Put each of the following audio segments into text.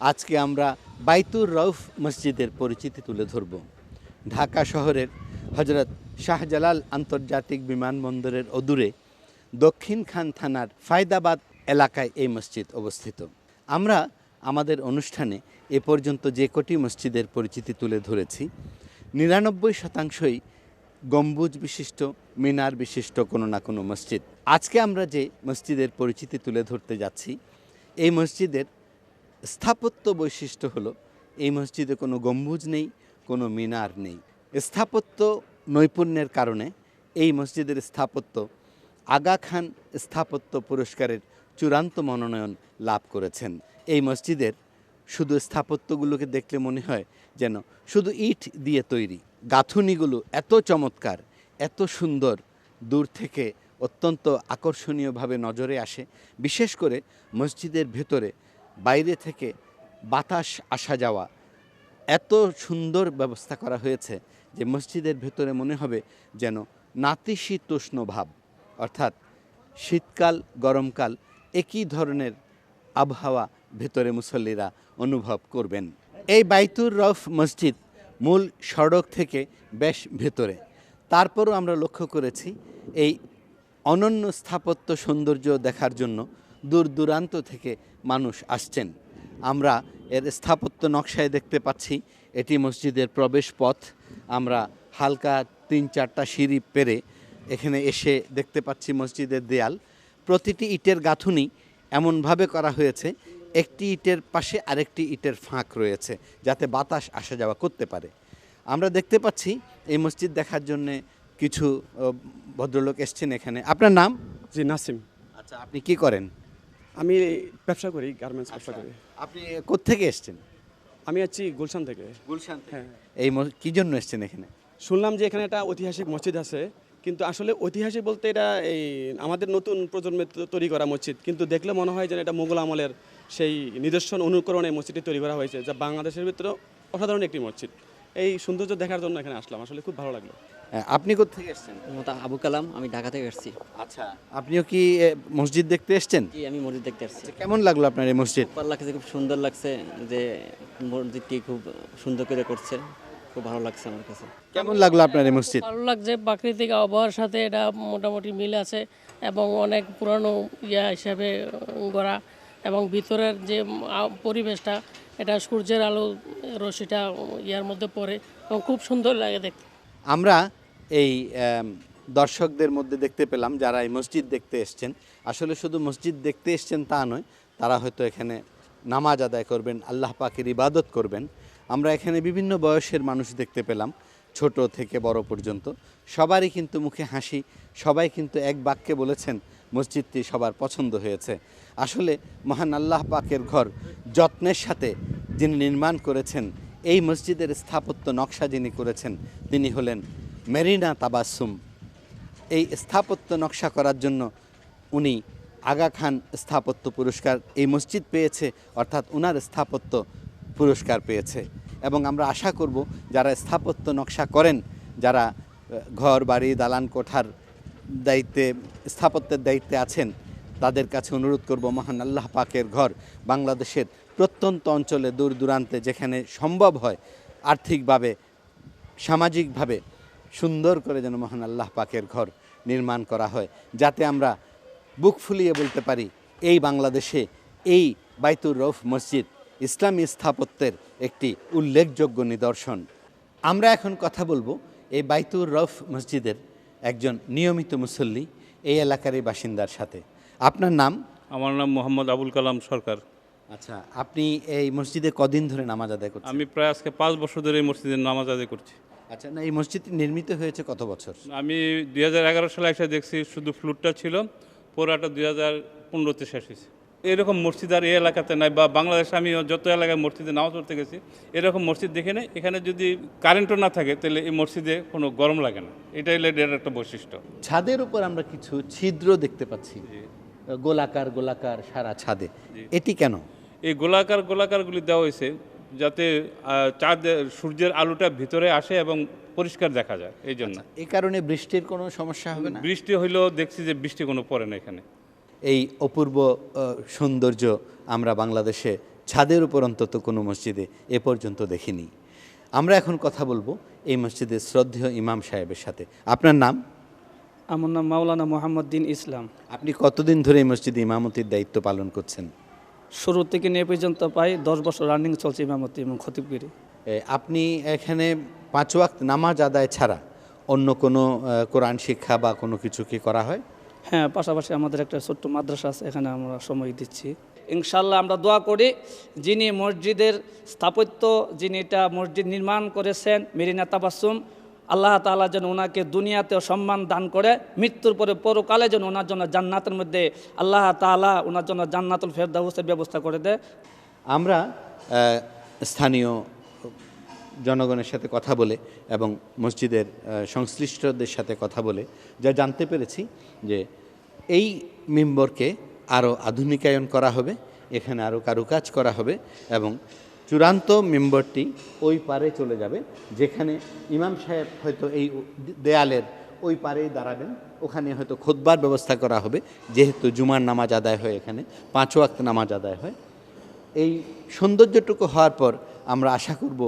আজকে আমরা বাইতুর রউফ মসজিদের পরিচিতি তুলে ধরব। ঢাকা শহরের হজরত শাহজালাল আন্তর্জাতিক বিমানবন্দরের অদূরে দক্ষিণ খান থানার ফায়দাবাদ এলাকায় এই মসজিদ অবস্থিত। আমরা আমাদের অনুষ্ঠানে এ পর্যন্ত যে কটি মসজিদের পরিচিতি তুলে ধরেছি, নিরানব্বই শতাংশই গম্বুজ বিশিষ্ট, মিনার বিশিষ্ট কোনো না কোনো মসজিদ। আজকে আমরা যে মসজিদের পরিচিতি তুলে ধরতে যাচ্ছি, এই মসজিদের স্থাপত্য বৈশিষ্ট্য হলো, এই মসজিদে কোনো গম্বুজ নেই, কোনো মিনার নেই। স্থাপত্য নৈপুণ্যের কারণে এই মসজিদের স্থাপত্য আগা খান স্থাপত্য পুরস্কারের চূড়ান্ত মনোনয়ন লাভ করেছেন। এই মসজিদের শুধু স্থাপত্যগুলোকে দেখলে মনে হয় যেন শুধু ইট দিয়ে তৈরি, গাঁথুনিগুলো এত চমৎকার, এত সুন্দর, দূর থেকে অত্যন্ত আকর্ষণীয়ভাবে নজরে আসে। বিশেষ করে মসজিদের ভেতরে বাইরে থেকে বাতাস আসা যাওয়া। এত সুন্দর ব্যবস্থা করা হয়েছে যে মসজিদের ভেতরে মনে হবে যেন নাতিশীতোষ্ণ ভাব অর্থাৎ শীতকাল, গরমকাল একই ধরনের আবহাওয়া ভেতরে মুসল্লিরা অনুভব করবেন। এই বাইতুর রফ মসজিদ মূল সড়ক থেকে বেশ ভেতরে। তারপরও আমরা লক্ষ্য করেছি এই অনন্য স্থাপত্য সৌন্দর্য দেখার জন্য দূর দূরান্ত থেকে মানুষ আসছেন। আমরা এর স্থাপত্য নকশায় দেখতে পাচ্ছি এটি মসজিদের প্রবেশ পথ। আমরা হালকা তিন চারটা সিঁড়ি পেরে এখানে এসে দেখতে পাচ্ছি মসজিদের দেয়াল। প্রতিটি ইটের গাঁথুনি এমনভাবে করা হয়েছে একটি ইটের পাশে আরেকটি ইটের ফাঁক রয়েছে যাতে বাতাস আসা যাওয়া করতে পারে। আমরা দেখতে পাচ্ছি এই মসজিদ দেখার জন্য কিছু ভদ্রলোক এসছেন এখানে। আপনার নাম? জি নাসিম। আচ্ছা আপনি কি করেন? আমি ব্যবসা করি গার্মেন্টস ব্যবসা করি। আপনি কোত্থেকে এসছেন? আমি আছি গুলশান থেকে। গুলশান হ্যাঁ। এই কি জন্য এসছেন এখানে? শুনলাম যে এখানে একটা ঐতিহাসিক মসজিদ আছে কিন্তু আসলে ঐতিহাসিক বলতে এটা এই আমাদের নতুন প্রজন্মের তৈরি করা মসজিদ কিন্তু দেখলে মনে হয় যেন এটা মোগল আমলের সেই নিদর্শন অনুকরণে মসজিদটি তৈরি করা হয়েছে যা বাংলাদেশের ভিতরে অসাধারণ একটি মসজিদ। এই সৌন্দর্য দেখার জন্য এখানে আসলাম আসলে খুব ভালো লাগল। আপনি কোত্থেকে এসছেন? আবু কালাম আমি ঢাকা থেকে আসছি আচ্ছা আপনিও কি মসজিদ দেখতে এসছেন? জি আমি মসজিদ দেখতে আসছি কেমন লাগল আপনার এই মসজিদ? ভালো লাগছে খুব সুন্দর লাগছে যে মসজিদটি খুব সুন্দর করে করছে খুব ভালো লাগছে আমার কাছে। কেমন লাগল আপনার এই মসজিদ? ভালো লাগছে প্রাকৃতিক আবহাওয়ার সাথে এটা মোটামুটি মিল আছে এবং অনেক পুরানো ইয়া হিসাবে গড়া এবং ভিতরের যে পরিবেশটা এটা সূর্যের আলো রশ্মিটা ইয়ার মধ্যে পড়ে এবং খুব সুন্দর লাগে দেখতে। আমরা এই দর্শকদের মধ্যে দেখতে পেলাম যারা এই মসজিদ দেখতে এসছেন। আসলে শুধু মসজিদ দেখতে এসছেন তা নয়, তারা হয়তো এখানে নামাজ আদায় করবেন, আল্লাহ পাকের ইবাদত করবেন। আমরা এখানে বিভিন্ন বয়সের মানুষ দেখতে পেলাম, ছোট থেকে বড় পর্যন্ত। সবারই কিন্তু মুখে হাসি, সবাই কিন্তু এক বাক্যে বলেছেন, মসজিদটি সবার পছন্দ হয়েছে। আসলে মহান আল্লাহ পাকের ঘর যত্নের সাথে যিনি নির্মাণ করেছেন, এই মসজিদের স্থাপত্য নকশা যিনি করেছেন, তিনি হলেন মেরিনা তাবাসুম এই স্থাপত্য নকশা করার জন্য উনি আগা খান স্থাপত্য পুরস্কার এই মসজিদ পেয়েছে, অর্থাৎ উনার স্থাপত্য পুরস্কার পেয়েছে। এবং আমরা আশা করব যারা স্থাপত্য নকশা করেন, যারা ঘর, বাড়ি, দালান, কোঠার দায়িত্বে, স্থাপত্যের দায়িত্বে আছেন, তাদের কাছে অনুরোধ করব মহান আল্লাহ পাকের ঘর বাংলাদেশের প্রত্যন্ত অঞ্চলে দূর দূরান্তে যেখানে সম্ভব হয় আর্থিকভাবে, সামাজিকভাবে সুন্দর করে যেন মহান আল্লাহ পাকের ঘর নির্মাণ করা হয় যাতে আমরা বুক ফুলিয়ে বলতে পারি এই বাংলাদেশে এই বাইতুর রৌফ মসজিদ ইসলামী স্থাপত্যের একটি উল্লেখযোগ্য নিদর্শন। আমরা এখন কথা বলব এই বাইতুর রৌফ মসজিদের একজন নিয়মিত মুসল্লি এই এলাকারই বাসিন্দার সাথে। আপনার নাম? আমার নাম মোহাম্মদ আবুল কালাম সরকার। আচ্ছা আপনি এই মসজিদে কদিন ধরে নামাজ আদায় করছেন? আমি প্রায় আজকে পাঁচ বছর ধরে এই মসজিদের নামাজ আদায় করছি। আচ্ছা না এই মসজিদটি নির্মিত হয়েছে কত বছর? আমি দুই হাজার এগারো সালে এসে দেখছি শুধু ফ্লুটটা ছিল পুরাটা দুই হাজার পনেরোতে শেষ হয়েছে। এরকম মসজিদ আর এই এলাকাতে নাই বা বাংলাদেশে আমি যত এলাকায় মসজিদে নামাজ পড়তে গেছি এরকম মসজিদ দেখে নেই। এখানে যদি কারেন্টও না থাকে তাহলে এই মসজিদে কোনো গরম লাগে না। এটাই এর একটা বৈশিষ্ট্য। ছাদের উপর আমরা কিছু ছিদ্র দেখতে পাচ্ছি। গোলাকার গোলাকার সারা ছাদে। এটি কেন? এই গোলাকার গোলাকারগুলি দেওয়া হয়েছে যাতে চাঁদ সূর্যের আলোটা ভিতরে আসে এবং পরিষ্কার দেখা যায় এই জন্য। এই কারণে বৃষ্টির কোনো সমস্যা হবে না? বৃষ্টি হইলেও দেখছি যে বৃষ্টি কোনো পড়ে না এখানে। এই অপূর্ব সৌন্দর্য আমরা বাংলাদেশে ছাদের উপর অন্তত কোনো মসজিদে এ পর্যন্ত দেখিনি। আমরা এখন কথা বলব এই মসজিদের শ্রদ্ধেয় ইমাম সাহেবের সাথে। আপনার নাম? আমার নাম মাওলানা মোহাম্মদ দিন ইসলাম। আপনি কতদিন ধরে এই মসজিদে ইমামতির দায়িত্ব পালন করছেন? শুরু থেকে নিয়ে পর্যন্ত পাই দশ বছর রানিং চলছে ইমামতি এবং খতিবগিরি। আপনি এখানে পাঁচ ওয়াক্ত নামাজ আদায় ছাড়া অন্য কোনো কোরআন শিক্ষা বা কোনো কিছু কি করা হয়? হ্যাঁ পাশাপাশি আমাদের একটা ছোট্ট মাদ্রাসা আছে এখানে আমরা সময় দিচ্ছি। ইনশাল্লাহ আমরা দোয়া করি যিনি মসজিদের স্থাপত্য যিনি এটা মসজিদ নির্মাণ করেছেন মেরিনা তাবাসুম আল্লাহ তাআলা যেন ওনাকে দুনিয়াতেও সম্মান দান করে, মৃত্যুর পরে পরকালে যেন ওনার জন্য জান্নাতের মধ্যে আল্লাহ তাআলা ওনার জন্য জান্নাতুল ফেরদাউসের ব্যবস্থা করে দেয়। আমরা স্থানীয় জনগণের সাথে কথা বলে এবং মসজিদের সংশ্লিষ্টদের সাথে কথা বলে যা জানতে পেরেছি যে এই মেম্বরকে আরও আধুনিকায়ন করা হবে, এখানে আরও কারুকাজ করা হবে এবং চূড়ান্ত মেম্বরটি ওই পারে চলে যাবে, যেখানে ইমাম সাহেব হয়তো এই দেয়ালের ওই পারেই দাঁড়াবেন। ওখানে হয়তো খোদবার ব্যবস্থা করা হবে, যেহেতু জুমার নামাজ আদায় হয় এখানে, পাঁচ ওয়াক্ত নামাজ আদায় হয়। এই সৌন্দর্যটুকু হওয়ার পর আমরা আশা করব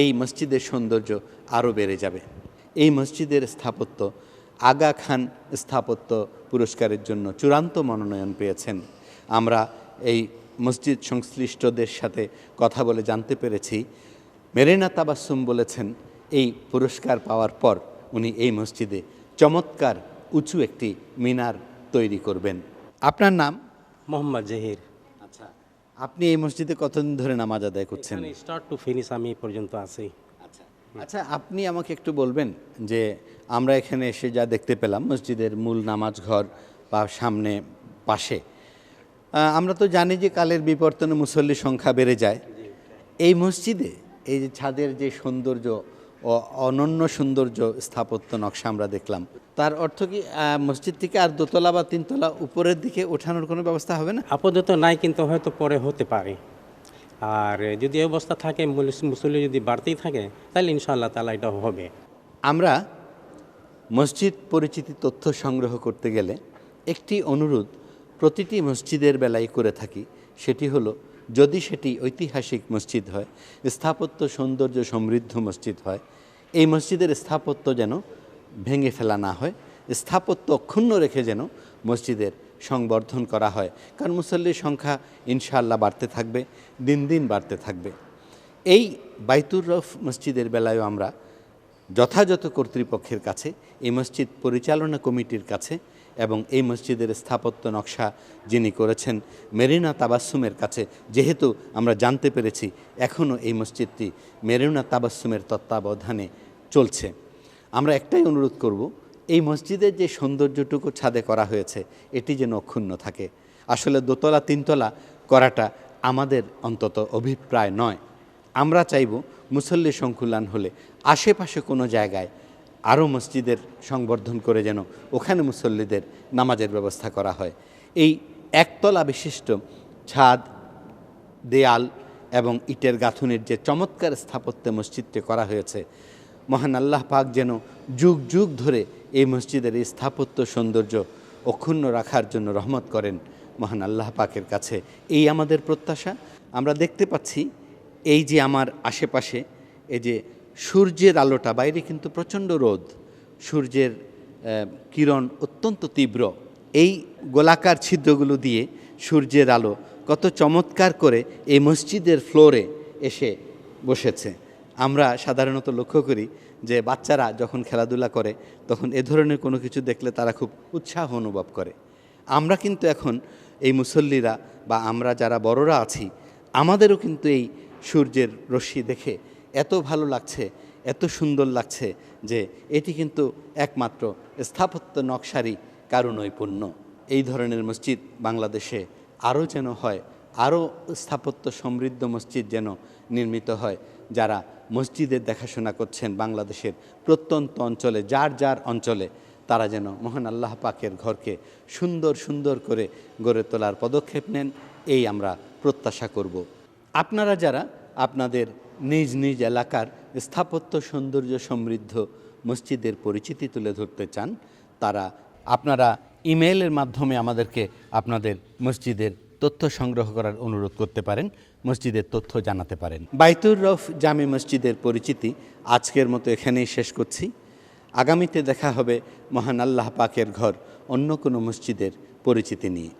এই মসজিদের সৌন্দর্য আরও বেড়ে যাবে। এই মসজিদের স্থাপত্য, আগা খান স্থাপত্য পুরস্কারের জন্য চূড়ান্ত মনোনয়ন পেয়েছেন। আমরা এই মসজিদ সংশ্লিষ্টদের সাথে কথা বলে জানতে পেরেছি। মেরিনা তাবাসুম বলেছেন এই পুরস্কার পাওয়ার পর উনি এই মসজিদে চমৎকার উঁচু একটি মিনার তৈরি করবেন। আপনার নাম? মোহাম্মদ জাহির। আচ্ছা আপনি এই মসজিদে কতদিন ধরে নামাজ আদায় করছেন? স্টার্ট টু ফিনিশ আমি এই পর্যন্ত আছি। আচ্ছা আচ্ছা আপনি আমাকে একটু বলবেন যে আমরা এখানে এসে যা দেখতে পেলাম মসজিদের মূল নামাজ ঘর বা সামনে পাশে আমরা তো জানি যে কালের বিবর্তনে মুসল্লির সংখ্যা বেড়ে যায়। এই মসজিদে এই যে ছাদের যে সৌন্দর্য ও অনন্য সৌন্দর্য স্থাপত্য নকশা আমরা দেখলাম তার অর্থ কি মসজিদ থেকে আর দোতলা বা তিনতলা উপরের দিকে ওঠানোর কোনো ব্যবস্থা হবে না? আপাতত নাই কিন্তু হয়তো পরে হতে পারে। আর যদি অবস্থা থাকে মুস- মুসল্লি যদি বাড়তেই থাকে তাহলে ইনশাআল্লাহ তালা এটা হবে। আমরা মসজিদ পরিচিতি তথ্য সংগ্রহ করতে গেলে একটি অনুরোধ প্রতিটি মসজিদের বেলায় করে থাকি, সেটি হলো, যদি সেটি ঐতিহাসিক মসজিদ হয়, স্থাপত্য সৌন্দর্য সমৃদ্ধ মসজিদ হয়, এই মসজিদের স্থাপত্য যেন ভেঙে ফেলা না হয়, স্থাপত্য অক্ষুণ্ণ রেখে যেন মসজিদের সংবর্ধন করা হয়, কারণ মুসল্লির সংখ্যা ইনশাআল্লাহ বাড়তে থাকবে, দিন দিন বাড়তে থাকবে। এই বাইতুর রফ মসজিদের বেলায়ও আমরা যথাযথ কর্তৃপক্ষের কাছে, এই মসজিদ পরিচালনা কমিটির কাছে এবং এই মসজিদের স্থাপত্য নকশা যিনি করেছেন মেরিনা তাবাসুমের কাছে, যেহেতু আমরা জানতে পেরেছি এখনও এই মসজিদটি মেরিনা তাবাসুমের তত্ত্বাবধানে চলছে। আমরা একটাই অনুরোধ করব, এই মসজিদের যে সৌন্দর্যটুকু ছাদে করা হয়েছে, এটি যেন অক্ষুণ্ণ থাকে। আসলে দোতলা, তিনতলা করাটা আমাদের অন্তত অভিপ্রায় নয়। আমরা চাইব মুসল্লি সংকুলান হলে আশেপাশে কোনো জায়গায় আরও মসজিদের সংবর্ধন করে যেন ওখানে মুসল্লিদের নামাজের ব্যবস্থা করা হয়। এই একতলা বিশিষ্ট ছাদ, দেয়াল এবং ইটের গাঁথুনির যে চমৎকার স্থাপত্যে মসজিদটি করা হয়েছে, মহান আল্লাহ পাক যেন যুগ যুগ ধরে এই মসজিদের এই স্থাপত্য সৌন্দর্য অক্ষুণ্ণ রাখার জন্য রহমত করেন মহান আল্লাহ পাকের কাছে। এই আমাদের প্রত্যাশা। আমরা দেখতে পাচ্ছি এই যে আমার আশেপাশে, এই যে সূর্যের আলোটা, বাইরে কিন্তু প্রচণ্ড রোদ, সূর্যের কিরণ অত্যন্ত তীব্র। এই গোলাকার ছিদ্রগুলো দিয়ে সূর্যের আলো কত চমৎকার করে এই মসজিদের ফ্লোরে এসে বসেছে। আমরা সাধারণত লক্ষ্য করি যে বাচ্চারা যখন খেলাধুলা করে, তখন এ ধরনের কোনো কিছু দেখলে তারা খুব উৎসাহ অনুভব করে। আমরা কিন্তু এখন এই মুসল্লিরা বা আমরা যারা বড়রা আছি, আমাদেরও কিন্তু এই সূর্যের রশ্মি দেখে এত ভালো লাগছে, এত সুন্দর লাগছে যে এটি কিন্তু একমাত্র স্থাপত্য নকশারই কারুনৈপুণ্য। এই ধরনের মসজিদ বাংলাদেশে আরও যেন হয়, আরও স্থাপত্য সমৃদ্ধ মসজিদ যেন নির্মিত হয়, যারা মসজিদের দেখাশোনা করছেন বাংলাদেশের প্রত্যন্ত অঞ্চলে, যার যার অঞ্চলে, তারা যেন মহান আল্লাহ পাকের ঘরকে সুন্দর সুন্দর করে গড়ে তোলার পদক্ষেপ নেন, এই আমরা প্রত্যাশা করব। আপনারা যারা আপনাদের নিজ নিজ এলাকার স্থাপত্য সৌন্দর্য সমৃদ্ধ মসজিদের পরিচিতি তুলে ধরতে চান, তারা আপনারা ইমেইলের মাধ্যমে আমাদেরকে আপনাদের মসজিদের তথ্য সংগ্রহ করার অনুরোধ করতে পারেন, মসজিদের তথ্য জানাতে পারেন। বাইতুর রফ জামে মসজিদের পরিচিতি আজকের মতো এখানেই শেষ করছি। আগামীতে দেখা হবে মহান আল্লাহ পাকের ঘর, অন্য কোনো মসজিদের পরিচিতি নিয়ে।